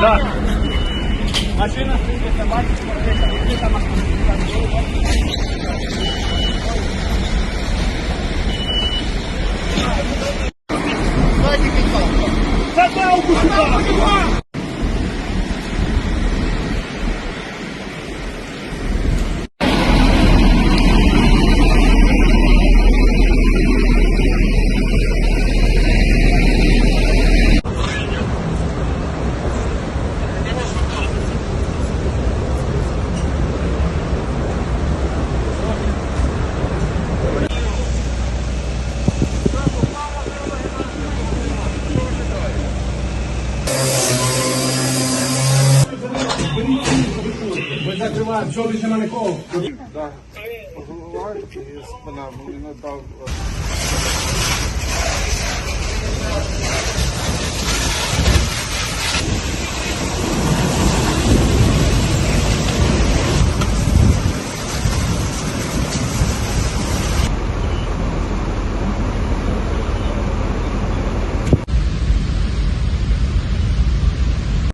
Да. Машина это бачит, где там Дайте пить палку. Задал бы! Ми закриваємо, що більше мене коло. Да. Голова і спина мені надав.